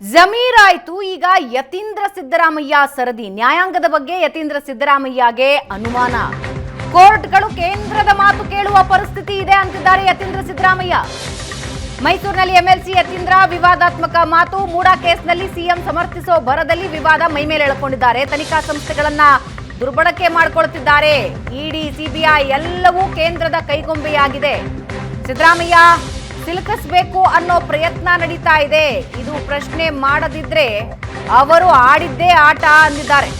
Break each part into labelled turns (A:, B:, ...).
A: ಜಮೀರ್ ಆಯ್ತು ಈಗ ಯತೀಂದ್ರ ಸಿದ್ದರಾಮಯ್ಯ ಸರದಿ. ನ್ಯಾಯಾಂಗದ ಬಗ್ಗೆ ಯತೀಂದ್ರ ಸಿದ್ದರಾಮಯ್ಯಗೆ ಅನುಮಾನ. ಕೋರ್ಟ್ಗಳು ಕೇಂದ್ರದ ಮಾತು ಕೇಳುವ ಪರಿಸ್ಥಿತಿ ಇದೆ ಅಂತಿದ್ದಾರೆ ಯತೀಂದ್ರ ಸಿದ್ದರಾಮಯ್ಯ. ಮೈಸೂರಿನಲ್ಲಿ ಎಂಎಲ್ಸಿ ಯತೀಂದ್ರ ವಿವಾದಾತ್ಮಕ ಮಾತು. ಮೂಡಾ ಕೇಸ್ನಲ್ಲಿ ಸಿಎಂ ಸಮರ್ಥಿಸೋ ಭರದಲ್ಲಿ ವಿವಾದ ಮೈಮೇಲೆ ಎಳ್ಕೊಂಡಿದ್ದಾರೆ. ತನಿಖಾ ಸಂಸ್ಥೆಗಳನ್ನ ದುರ್ಬಳಕೆ ಮಾಡಿಕೊಳ್ತಿದ್ದಾರೆ. ಇಡಿ, ಸಿಬಿಐ ಎಲ್ಲವೂ ಕೇಂದ್ರದ ಕೈಗೊಂಬೆಯಾಗಿದೆ. ಸಿದ್ದರಾಮಯ್ಯ ಸಿಲುಕಿಸ್ಬೇಕು ಅನ್ನೋ ಪ್ರಯತ್ನ ನಡೀತಾ ಇದೆ. ಇದು ಪ್ರಶ್ನೆ ಮಾಡದಿದ್ರೆ ಅವರು ಆಡಿದ್ದೇ ಆಟ ಅಂದಿದ್ದಾರೆ.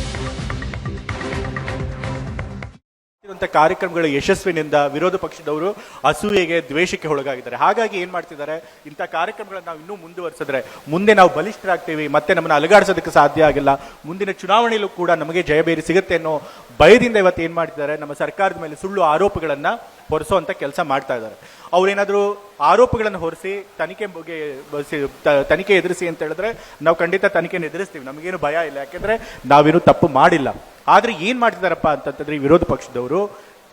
B: ಕಾರ್ಯಕ್ರಮಗಳ ಯಶಸ್ವಿನಿಂದ ವಿರೋಧ ಪಕ್ಷದವರು ಅಸೂಯೆಗೆ ದ್ವೇಷಕ್ಕೆ ಒಳಗಾಗಿದ್ದಾರೆ. ಹಾಗಾಗಿ ಏನ್ ಮಾಡ್ತಿದ್ದಾರೆ? ಇಂಥ ಕಾರ್ಯಕ್ರಮಗಳನ್ನ ನಾವು ಇನ್ನೂ ಮುಂದುವರಿಸಿದ್ರೆ ಮುಂದೆ ನಾವು ಬಲಿಷ್ಠರಾಗ್ತೀವಿ, ಮತ್ತೆ ನಮ್ಮನ್ನ ಅಲುಗಾಡಿಸೋದಕ್ಕೆ ಸಾಧ್ಯ ಆಗಿಲ್ಲ. ಮುಂದಿನ ಚುನಾವಣೆಯಲ್ಲೂ ಕೂಡ ನಮಗೆ ಜಯಬೇರಿ ಸಿಗುತ್ತೆ ಅನ್ನೋ ಭಯದಿಂದ ಇವತ್ತು ಏನು ಮಾಡ್ತಿದ್ದಾರೆ ನಮ್ಮ ಸರ್ಕಾರದ ಮೇಲೆ ಸುಳ್ಳು ಆರೋಪಗಳನ್ನು ಹೊರಿಸೋವಂಥ ಕೆಲಸ ಮಾಡ್ತಾ ಇದ್ದಾರೆ. ಅವರೇನಾದರೂ ಆರೋಪಗಳನ್ನು ಹೊರಿಸಿ ತನಿಖೆ ಬಗ್ಗೆ ತನಿಖೆ ಎದುರಿಸಿ ಅಂತ ಹೇಳಿದ್ರೆ ನಾವು ಖಂಡಿತ ತನಿಖೆನ ಎದುರಿಸ್ತೀವಿ. ನಮಗೇನು ಭಯ ಇಲ್ಲ. ಯಾಕೆಂದ್ರೆ ನಾವೇನು ತಪ್ಪು ಮಾಡಿಲ್ಲ. ಆದ್ರೆ ಏನು ಮಾಡ್ತಿದಾರಪ್ಪ ಅಂತಂತಂದ್ರೆ ಈ ವಿರೋಧ ಪಕ್ಷದವರು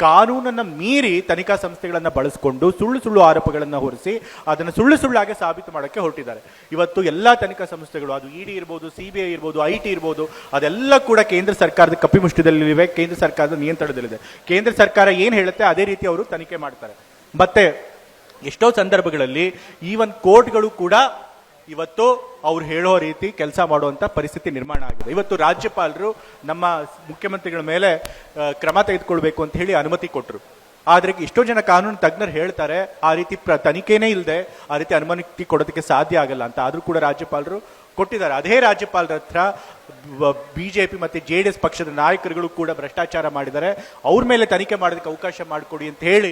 B: ಕಾನೂನನ್ನ ಮೀರಿ ತನಿಖಾ ಸಂಸ್ಥೆಗಳನ್ನು ಬಳಸಿಕೊಂಡು ಸುಳ್ಳು ಸುಳ್ಳು ಆರೋಪಗಳನ್ನು ಹೊರಿಸಿ ಅದನ್ನು ಸುಳ್ಳು ಸುಳ್ಳಾಗಿ ಸಾಬೀತು ಮಾಡೋಕ್ಕೆ ಹೊರಟಿದ್ದಾರೆ. ಇವತ್ತು ಎಲ್ಲ ತನಿಖಾ ಸಂಸ್ಥೆಗಳು, ಅದು ಇಡಿ ಇರ್ಬೋದು, ಸಿ ಬಿ ಐ ಇರ್ಬೋದು, ಐ ಟಿ ಇರ್ಬೋದು, ಅದೆಲ್ಲ ಕೂಡ ಕೇಂದ್ರ ಸರ್ಕಾರದ ಕಪ್ಪಿಮುಷ್ಟಿದಲ್ಲಿವೆ ಕೇಂದ್ರ ಸರ್ಕಾರದ ನಿಯಂತ್ರಣದಲ್ಲಿದೆ. ಕೇಂದ್ರ ಸರ್ಕಾರ ಏನು ಹೇಳುತ್ತೆ ಅದೇ ರೀತಿ ಅವರು ತನಿಖೆ ಮಾಡ್ತಾರೆ. ಮತ್ತೆ ಎಷ್ಟೋ ಸಂದರ್ಭಗಳಲ್ಲಿ ಈ ಒಂದು ಕೋರ್ಟ್ಗಳು ಕೂಡ ಇವತ್ತು ಅವ್ರು ಹೇಳೋ ರೀತಿ ಕೆಲಸ ಮಾಡುವಂಥ ಪರಿಸ್ಥಿತಿ ನಿರ್ಮಾಣ ಆಗಿದೆ. ಇವತ್ತು ರಾಜ್ಯಪಾಲರು ನಮ್ಮ ಮುಖ್ಯಮಂತ್ರಿಗಳ ಮೇಲೆ ಕ್ರಮ ತೆಗೆದುಕೊಳ್ಬೇಕು ಅಂತ ಹೇಳಿ ಅನುಮತಿ ಕೊಟ್ಟರು ಆದರೆ ಎಷ್ಟೋ ಜನ ಕಾನೂನು ತಜ್ಞರು ಹೇಳ್ತಾರೆ, ಆ ರೀತಿ ಪ್ರ, ತನಿಖೆನೇ ಇಲ್ಲದೆ ಆ ರೀತಿ ಅನುಮತಿ ಕೊಡೋದಕ್ಕೆ ಸಾಧ್ಯ ಆಗಲ್ಲ ಅಂತ. ಆದರೂ ಕೂಡ ರಾಜ್ಯಪಾಲರು ಕೊಟ್ಟಿದ್ದಾರೆ. ಅದೇ ರಾಜ್ಯಪಾಲರ ಹತ್ರ ಬಿಜೆಪಿ ಮತ್ತು ಜೆ ಡಿ ಎಸ್ ಪಕ್ಷದ ನಾಯಕರುಗಳು ಕೂಡ ಭ್ರಷ್ಟಾಚಾರ ಮಾಡಿದ್ದಾರೆ. ಅವ್ರ ಮೇಲೆ ತನಿಖೆ ಮಾಡೋದಕ್ಕೆ ಅವಕಾಶ ಮಾಡಿಕೊಡಿ ಅಂತ ಹೇಳಿ